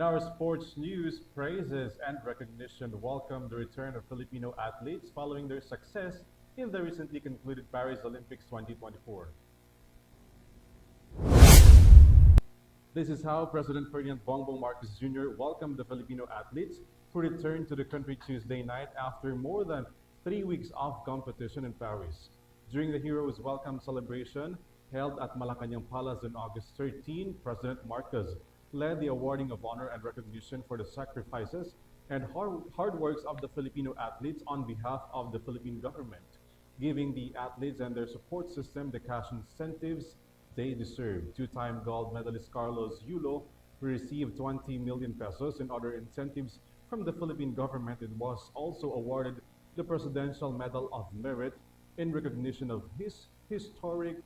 In our sports news, praises and recognition welcome the return of Filipino athletes following their success in the recently concluded Paris Olympics 2024. This is how President Ferdinand Bongbong Marcos Jr. welcomed the Filipino athletes who returned to the country Tuesday night after more than three weeks of competition in Paris. During the Heroes Welcome celebration held at Malacanang Palace on August 13, President Marcos led the awarding of honor and recognition for the sacrifices and hard, hard works of the Filipino athletes on behalf of the Philippine government, giving the athletes and their support system the cash incentives they deserve. Two-time gold medalist Carlos Yulo received 20 million pesos and other incentives from the Philippine government and was also awarded the Presidential Medal of Merit in recognition of his historic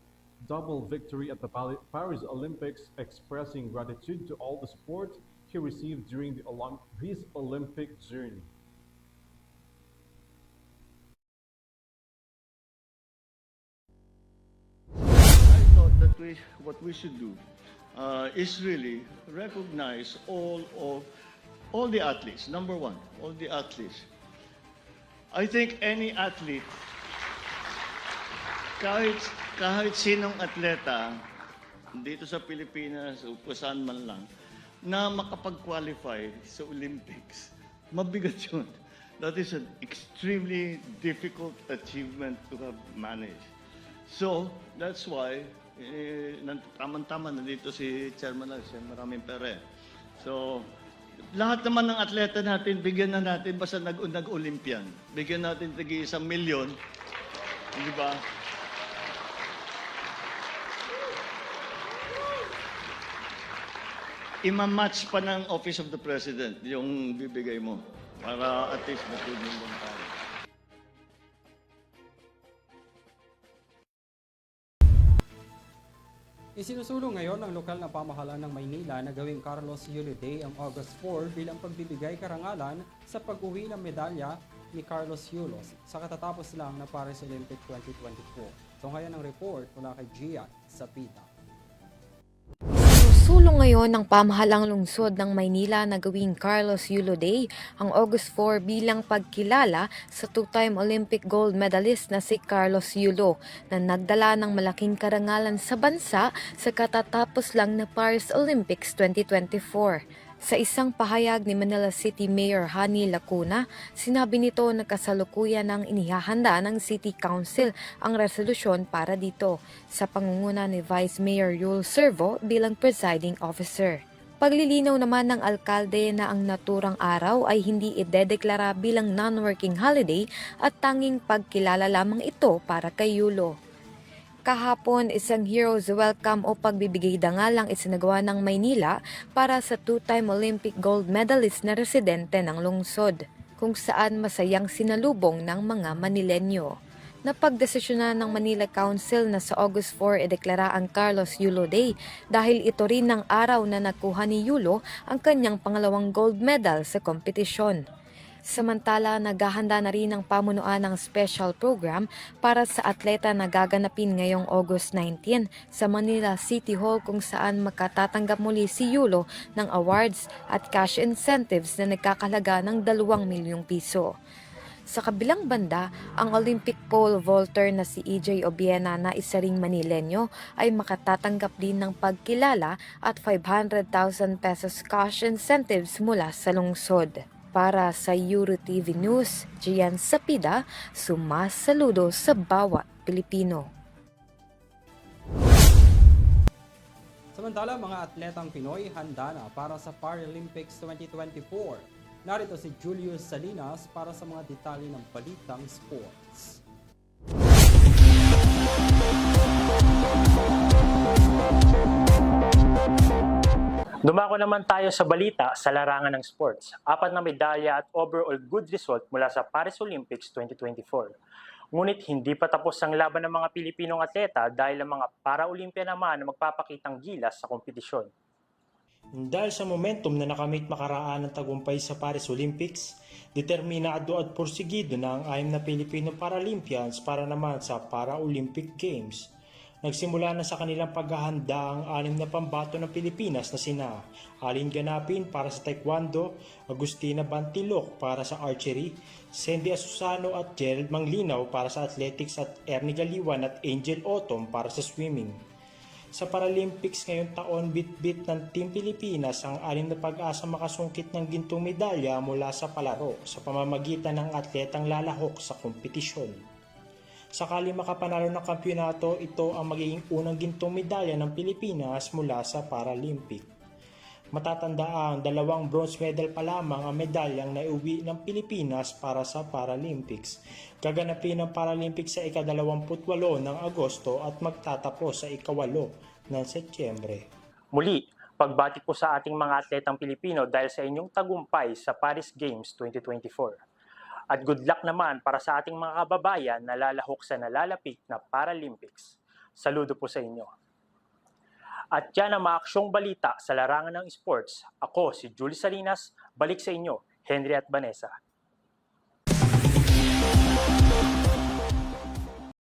double victory at the Paris Olympics, expressing gratitude to all the support he received during the Olymp- his Olympic journey. I thought that we, what we should do uh, is really recognize all of all the athletes. Number one, all the athletes. I think any athlete, kahit kahit sinong atleta dito sa Pilipinas o saan man lang, na makapag-qualify sa Olympics, mabigat yun. That is an extremely difficult achievement to have managed. So, that's why, eh, tama-tama, nandito si Chairman na, siya maraming pere. So, lahat naman ng atleta natin, bigyan na natin, basta nag- nag-Olympian. Bigyan natin tigi isang milyon. Di ba? Ima-match pa ng Office of the President yung bibigay mo para at least matulong lang tayo. Isinusulong ngayon ng lokal na pamahalaan ng Maynila na gawing Carlos Yulo Day ang August 4 bilang pagbibigay karangalan sa pag-uwi ng medalya ni Carlos Yulo sa katatapos lang na Paris Olympic 2024. So ngayon ang report mula kay Gia Sapita. Sulong ngayon ng pamahalang lungsod ng Maynila na gawing Carlos Yulo Day ang August 4 bilang pagkilala sa two-time Olympic gold medalist na si Carlos Yulo na nagdala ng malaking karangalan sa bansa sa katatapos lang na Paris Olympics 2024. Sa isang pahayag ni Manila City Mayor Hani Lacuna, sinabi nito na kasalukuyan ng inihahanda ng City Council ang resolusyon para dito sa pangunguna ni Vice Mayor Yul Servo bilang presiding officer. Paglilinaw naman ng alkalde na ang naturang araw ay hindi idedeklara bilang non-working holiday at tanging pagkilala lamang ito para kay Yulo. Kahapon, isang Heroes Welcome o pagbibigay dangal ang isinagawa ng Maynila para sa two-time Olympic gold medalist na residente ng lungsod, kung saan masayang sinalubong ng mga Manilenyo. Napagdesisyonan ng Manila Council na sa August 4 ideklara ang Carlos Yulo Day dahil ito rin ang araw na nakuha ni Yulo ang kanyang pangalawang gold medal sa kompetisyon. Samantala, naghahanda na rin ang pamunuan ng special program para sa atleta na gaganapin ngayong August 19 sa Manila City Hall kung saan makatatanggap muli si Yulo ng awards at cash incentives na nagkakalaga ng 2 milyong piso. Sa kabilang banda, ang Olympic pole vaulter na si EJ Obiena na isa ring Manilenyo ay makatatanggap din ng pagkilala at 500,000 pesos cash incentives mula sa lungsod. Para sa Euro TV News, Gian Sapida, sumasaludo sa bawat Pilipino. Samantala, mga atletang Pinoy handa na para sa Paralympics 2024. Narito si Julius Salinas para sa mga detalye ng balitang sports. Dumako naman tayo sa balita sa larangan ng sports. Apat na medalya at overall good result mula sa Paris Olympics 2024. Ngunit hindi pa tapos ang laban ng mga Pilipinong atleta dahil ang mga para-Olympia naman ang magpapakitang gilas sa kompetisyon. Dahil sa momentum na nakamit makaraan ng tagumpay sa Paris Olympics, determinado at porsigido na ang ayam na Pilipino Paralympians para naman sa Para-Olympic Games. Nagsimula na sa kanilang paghahanda ang anim na pambato ng Pilipinas na sina Alin Ganapin para sa Taekwondo, Agustina Bantilok para sa Archery, Sandy Asusano at Gerald Manglinaw para sa Athletics at Ernie Galiwan at Angel Otom para sa Swimming. Sa Paralympics ngayong taon, bit-bit ng Team Pilipinas ang anim na pag-asa makasungkit ng gintong medalya mula sa palaro sa pamamagitan ng atletang lalahok sa kompetisyon. Sakali makapanalo ng kampyonato, ito ang magiging unang gintong medalya ng Pilipinas mula sa Paralympic. Matatanda ang dalawang bronze medal pa lamang ang medalyang naiuwi ng Pilipinas para sa Paralympics. Gaganapin ang Paralympics sa ika-28 ng Agosto at magtatapos sa ikawalo ng Setyembre. Muli, pagbati po sa ating mga atletang Pilipino dahil sa inyong tagumpay sa Paris Games 2024. At good luck naman para sa ating mga kababayan na lalahok sa nalalapit na Paralympics. Saludo po sa inyo. At yan ang mga aksyong balita sa larangan ng sports. Ako si Julie Salinas, balik sa inyo, Henry at Vanessa.